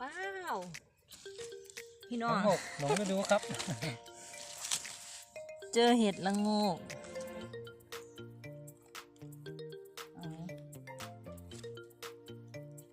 ว้าว พี่น้องทั้งหกหลงฤดูครับ เจอเห็ดละโงกเอา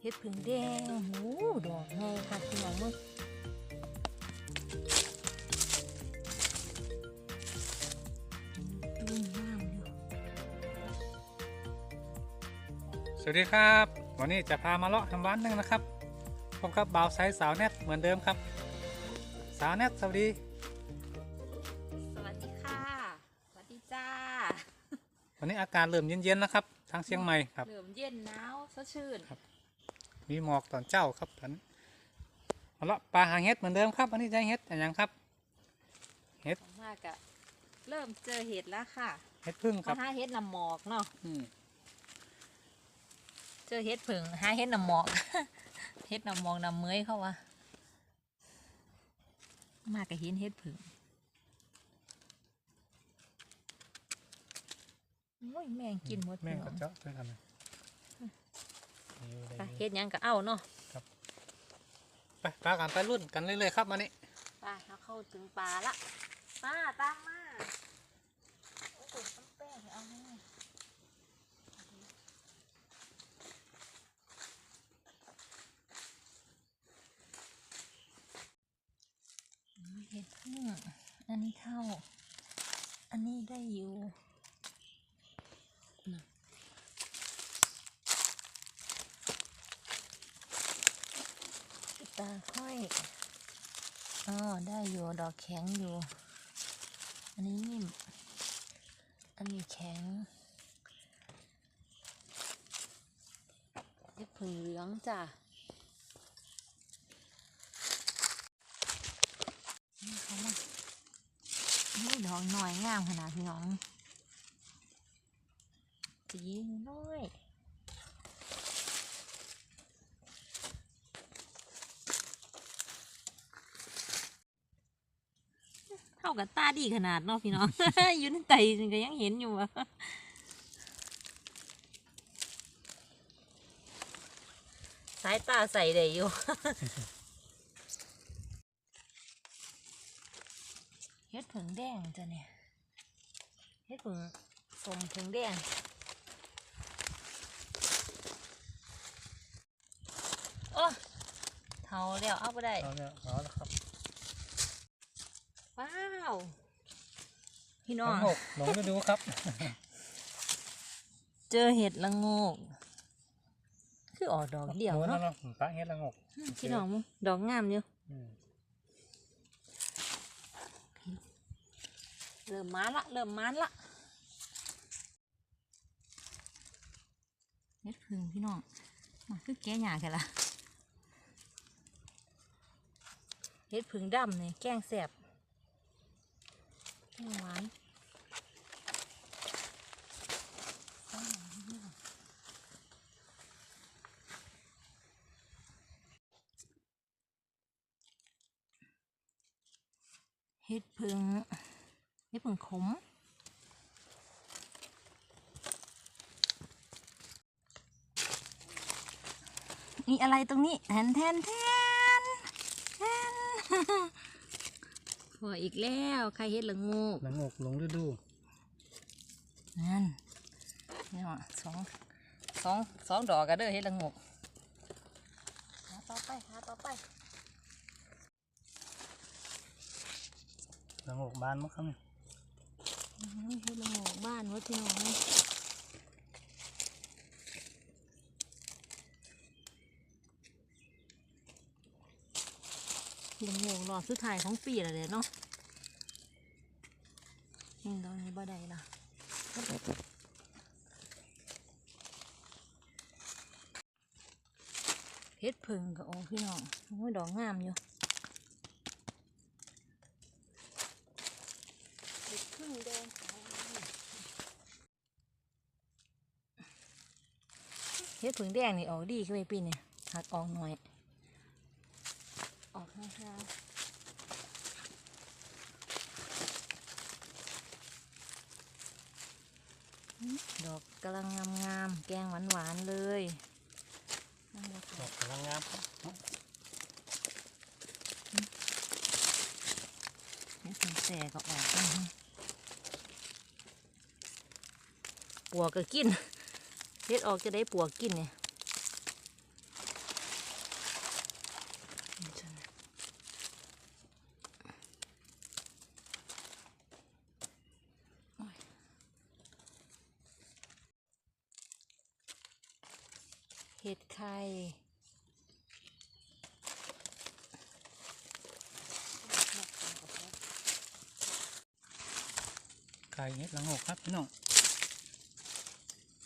เห็ดผึ่งแดงโอ้โหดอกไงค่ะพี่น้องมึงอืมงามอยู่สวัสดีครับ วันนี้จะพามาเลาะทำบ้านหนึงนะครับ พบกับบ่าวไซส์สาวแนทเหมือนเดิมครับ สาวแนทสวัสดี สวัสดีค่ะ สวัสดีจ้า วันนี้อากาศเริ่มเย็นๆนะครับ ทางเชียงใหม่ครับเหลือมเย็นหนาวสดชื่นมีหมอกตอนเจ้าครับผมมาเลาะปลาหางเห็ดเหมือนเดิมครับวันนี้จะให้เห็ดอะไรยังครับของมากอะเริ่มเจอเห็ดแล้วค่ะ เห็ดพึ่งคมารับหาเห็ดนำหมอกเนาะอืมเจอเห็ดผึ่งหาเห็ดนำหมอก เห็ดนำหมอกนำเมยเขาวะมากกับเห็นเห็ดผึ่งโอ้ยแม่งกินหมดแม่งพี่กระน้องเจาะด้วยกันนะอยู่ไปได้เห็ดหยังก็เอาเนาะไปปลากันไปรุ่นกันเรื่อยๆครับวันนี้ไปเราเข้าถึงปลาละมาตามมาโอ้โหน้ำแป้งเอาให้อืมเห็ดพึ่งอันนี้ เข้า อันนี้ได้อยู่น่ะตาค่อยอ๋อได้อยู่ดอกแข็งอยู่ อันนี้นิ่ม อันนี้แข็งเล็บผึ่งเหลืองจ้ะนี่เขามานี่ ดอกหน่อยงามขนาดพี่น้องสีน้อยเท่ากับตาดีขนาดเนาะพี่น้องอยู่ในไตก็ยังเห็นอยู่อะสายตาใส่ได้อยู่ เฮ็ด ผึ่งแดงจ้ะเนี่ยเฮ็ดผึ่งสมผึ่งแดงโอ้เท่าแล้วเอาไปได้เอาเนี่ยเอาละครับว้าวพี่น้องหกหลงฤดูครับ เจอเห็ดละงกคือออกดอกเดียวเนาะปลาเห็ดละงกพี่น้องมึงดอกงามอยู่ อืม เริ่มมาละ เริ่มมาละเห็ดพึ่งพี่น้องมาคือแก่หยากันละเห็ดพึ่งดำเนี่ยแกงแสบแกงหวานเห็ดพึ่ง เห็ดพึ่งขม มีอะไรตรงนี้แทนแทนแทนแทนพออีกแล้วใครเห็ดละงูกละงกหลงฤดูนั่นนี่ว่าสองสองสองดอกกันเด้อเห็ดละงูกหาต่อไปหาต่อไปละงกบานมั้งครับเนี่ยอื้อหือ เห็ดละงูกบ้านวัดพี่น้องห็ดละงูกหลอดสุดท้ายของปีแล้วเนาะนี่ตอนนี้บ่ได้ละเฮ็ดผึ่งก็โอ้พี่น้องโอ้ยดอกงามอยู่ ฮ็ดผึ่งแดงนี่ออกดีขึ้นไปปีนี่หักออกหน่อย ออกนะคะดอกกำลังงามงามแกงหวานหวานเลยดอกกำลังงามนี่ถึงแสก็ออกปวก็กิน เฮ็ดออกจะได้ปัวกินเนี่ยเห็ดไข่ไก่เห็ดละโงกครับพี่น้อง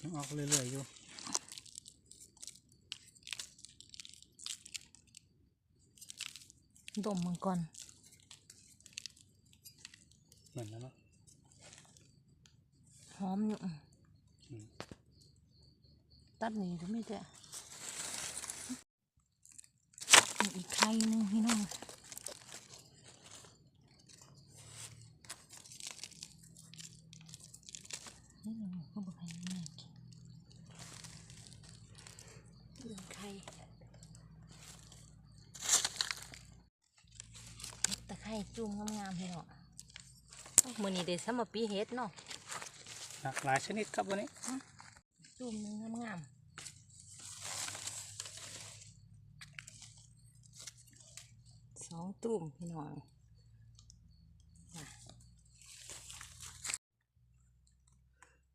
ยังออกเรื่อยๆอยู่ดมมันก่อนเหมือนแล้วเนาะหอมอยู่อืมอืมตัดหนีก็ไม่ได้มีอีกไข่หนึงพี่น้องนี่เราก็บอกให้แม่กินอีกไข่ เฮ็ดตะไคร่จุ่มงามๆพี่น้องเอ้ามื้อนี้ได้สมปีเฮ็ดเนาะหลากหลายชนิดครับวันนี้จุ่มหนึงงามๆสองตุ่มพี่น้องน่ะ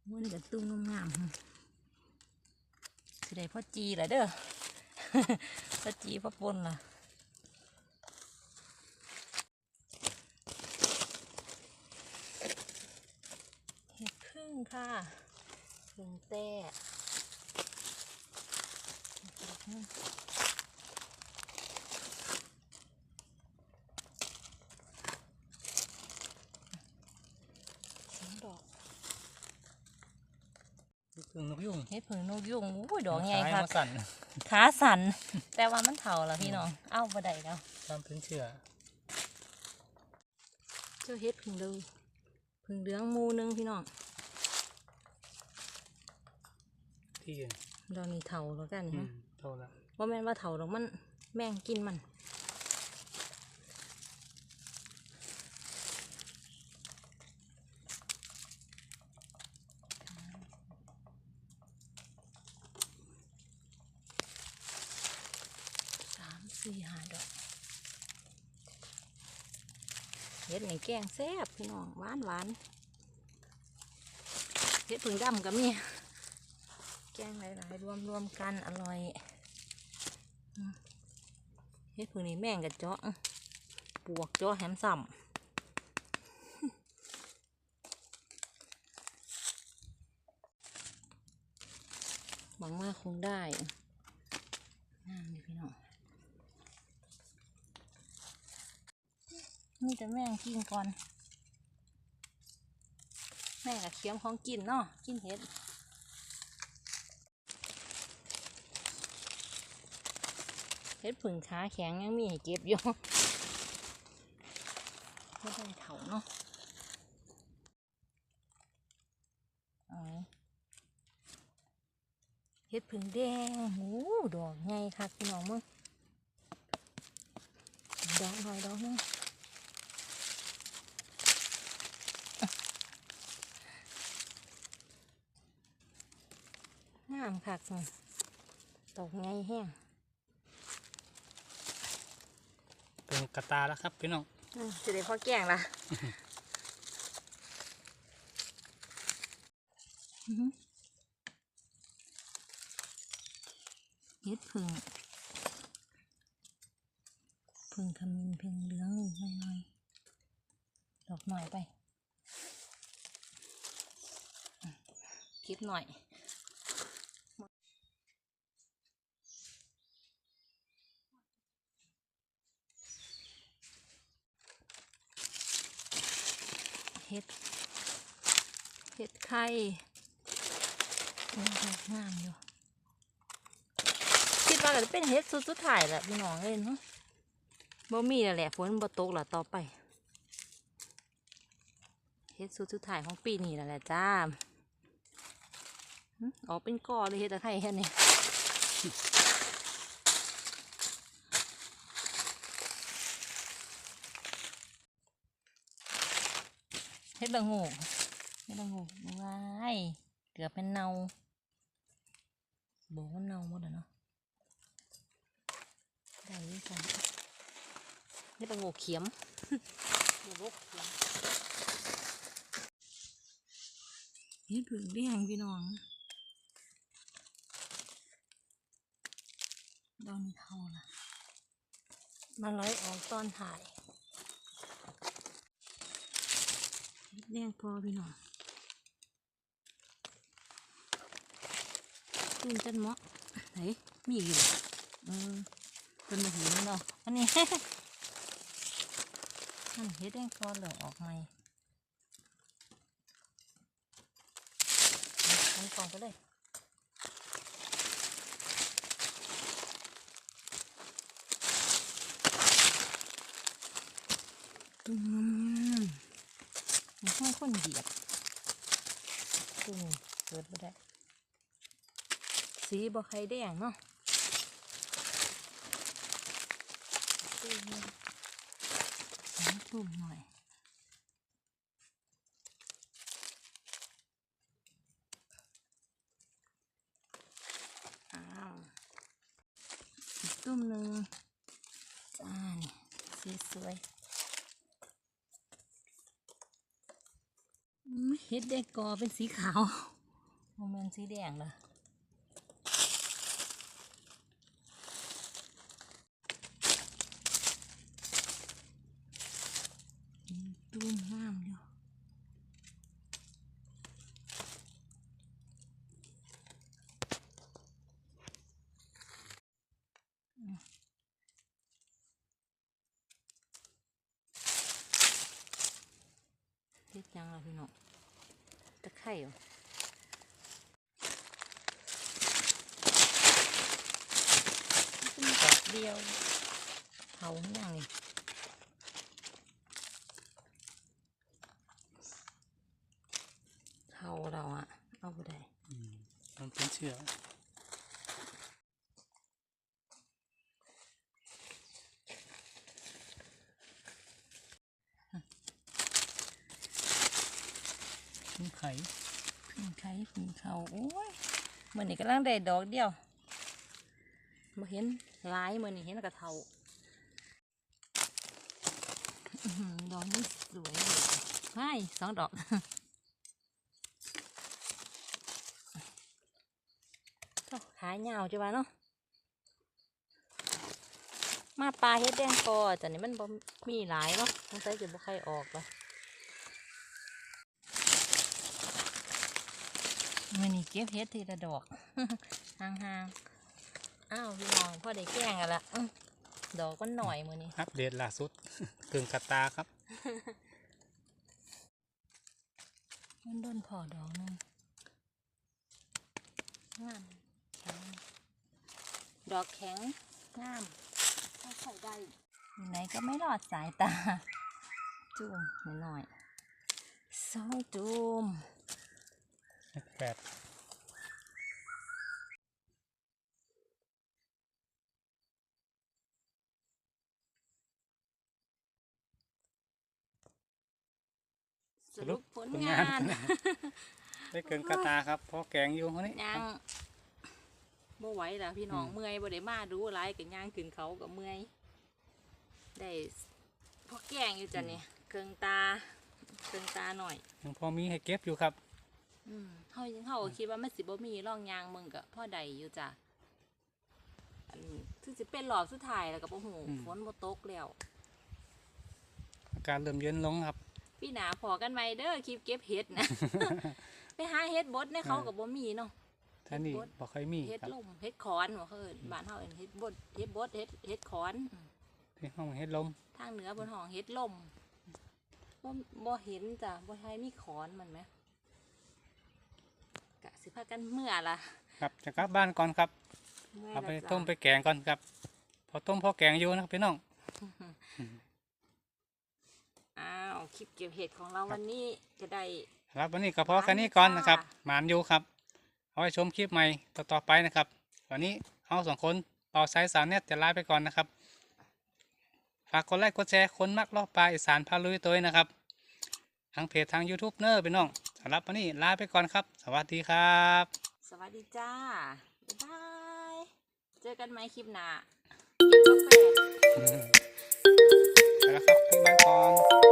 มันกับตุ่มงามๆหั่นสิได้พ่อจีละเด้อ พ่อจีพ่อปนล่ะเห็ดพึ่ง ค่ะพึ่งแต้สองดอกลูกกึ่งนกยุ่งเฮ็ดผึ่งนกยุงอุ้ยดอกใหญ่ซ้ายค่ะมาสั่นขาสั่นแต่ว่ามันเถาแล้วพี่น้อง เอ้าบ่ได้แล้วตามพื้นเชื่อเจ้าเฮ็ดผึ่งเดือผึ่งเหลืองหมูหนึงพี่น้อง ที่อื่นดอกนี้เถาแล้วกันอืนะมเท่าละว่าแม่นว่าเถาดอกมันแม่งกินมันสามสี่ห้าดอกเฮ็ดในแกงแซ่บพี่น้องหวานหวานเฮ็ดผึ่งดำกับมี แกงหลายๆ รวมรวมๆกันอร่อยเฮ็ดผึ่งนี้แม่งกับเจาะปวกเจาะแหมสัมหวังว่าคงได้งาดีพี่น้องนี่แต่แม่งกินก่อน แม่กับเคี้ยมของกินเนาะกินเห็ด เห็ดผึ่งขาแข็งยังมีให้เก็บอยู่ไม่ได้เถาเนาะเอาไว้เห็ดผึ่งแดงหูดอกไงคักพี่น้องมึงดอกหน่อยดอกหนึงงามคักนี่ตกไงแห้ง เป็นกระตาแล้วครับพี่น้องอืมจะได้พอแกงละอื้อหือเฮ็ดผึ่งผึ่งขมิ้นผึ่งเหลืองนี่หน่อยๆดอกหน่อยไปอืมคลิปหน่อย เห็ด เห็ดไข่งามอยู่ คิดว่าจะเป็นเห็ดสุดสุดท้ายแหละพี่น้องเอ้ยเนาะบ่มีแล้วแหละฝนบ่ตกแล้วต่อไป เห็ดสุดสุดท้ายของปีนี้แล้วแหละจ้าหึออกเป็นกอเลยเห็ดตะไคร้แค่นี้เฮ็ดละโงู เฮ็ดละโงูว้ายเกือบเป็นเนาบอกว่าเนาหมดแล้วเนาะได้อยี่สันเฮ็ดละโงูเขียมเดี๋ยวลกเขียมเฮ็ดผึ่งแดงพี่น้องดอนเทาล่ะมาร้อยออกตอนถ่ายแดงพอพี่น้อง นจันเหมาะไหนมีอีกอยู่บ่เออเป็นมาหินเนาะอันนี้นั่นเฮ็ดแดงพอเหลืองออกไหมเอากล่องไปเลยอืมมันห้องคนเหยียบตึงเกิดไม่ได้ สีบ่ไข่แดงเนาะตุ่มหน่อยอ้าวตุ่มหนึ่งจ้านี่สวยอืมเฮ็ดแดงกอเป็นสีขาวโมเมนสีแดงเละอืมตุ้มงามอยู่อืม เฮ็ดยังล่ะพี่น้องตะไคร่เหรอเป็นดอกเดียวเขาอย่างนี้เขาเราอะเอาไปได้อืมมันเป็นเชือก เป็นไข่พึ่งไข่พึ่งเขาโอ้ยเมันนี่กำลังได้ดอกเดียวมาเห็นหลายเมันนี่เห็นกระเทาดอกนี้สวยไม่สองดอกโอ้ขายาจ้ะวะเนาะมาปลาเฮ็ดแดงกอแต่นี่มันบ่มีหลายเนาะสงสัยจะบ่ใครออกละ มื่อนี้เก็บเฮ็ดทีละดอกห่างๆอ้าวพี่น้องพ่อได้แกล้งกันละอื้อดอกมันหน่อยมื่อนี้อัปเดตล่าสุดกึ่งกระตาครับมันโดนพอดอกหนึงงามแข็งดอกแข็งงามถ้าใส่ได้อยู่ไหนก็ไม่รอดสายตา จุ่มหน่อยๆสองจุ่ม แปดสรุปผลผลงางานนได้เกินกระตาครับเพราะแกงอยู่คนนี้ย่างบ่ไหวแล้วพี่น้องอืมเมื่อยบ่ได้มาดูอะไรกับย่างขึ้นเขากับเมื่อยได้พอแกงอยู่จ้ะเนี่ยเคืองตาเคืองตาหน่อยยังพอมีให้เก็บอยู่ครับ อืม เฮาเฮาก็คิดว่ามันสิบ่มีร่องยางมึงก็พ่อใดอยู่จ้ะอันคือสิเป็นรอบสุดท้ายแล้วก็บ่ฮู้อืม ฝนบ่ตกแล้ว อากาศเริ่มเย็นลงครับ พี่หนาพอกันไว้เด้อคลิปเก็บเห็ดนะ ไปหาเห็ดบดในเขาก็บ่มีเนาะ ท่านี่เฮ็ดบด บ่ค่อยมีเห็ดครับลมเห็ดขอนบ่เขาเอิ้นบ้านเฮาเอิ้นเห็ดบดเห็ดบดเห็ดเห็ดขอนอืมที่ห้องเฮ็ดลมทางเหนือบนห้องเห็ดลมบ่บ่เห็นจ้ะบ่ใช่มีขอนมันไหมกะ สิพากันเมื่อล่ะครับจะกลับบ้านก่อนครับเมื่อยเอาไปแล้วจ้ะต้มไปแกงก่อนครับ พอต้มพอแกงอยู่นะครับพี่น้องอ้าวคลิปเก็บเห็ดของเราวันนี้ก็ได้ ครับวันนี้ก็พอแค่นี้ก่อนนะครับจ้าหมานอยู่ครับ เอาไว้ชมคลิปใหม่ต่อๆไปนะครับ วันนี้เราสองคนเป่าไซส์สาวเน็ตจะลาไปก่อนนะครับ ฝากกดไลค์กดแชร์คนมักลอบปลาอีสานพาลุยตัวเองนะครับ ทางเพจทาง YouTube เนอร์พี่น้อง สำหรับวันนี้ลาไปก่อนครับ สวัสดีครับ สวัสดีจ้า บ๊ายบาย เจอกันไหมคลิปหน้าไปแล้วครับพี่บานกอน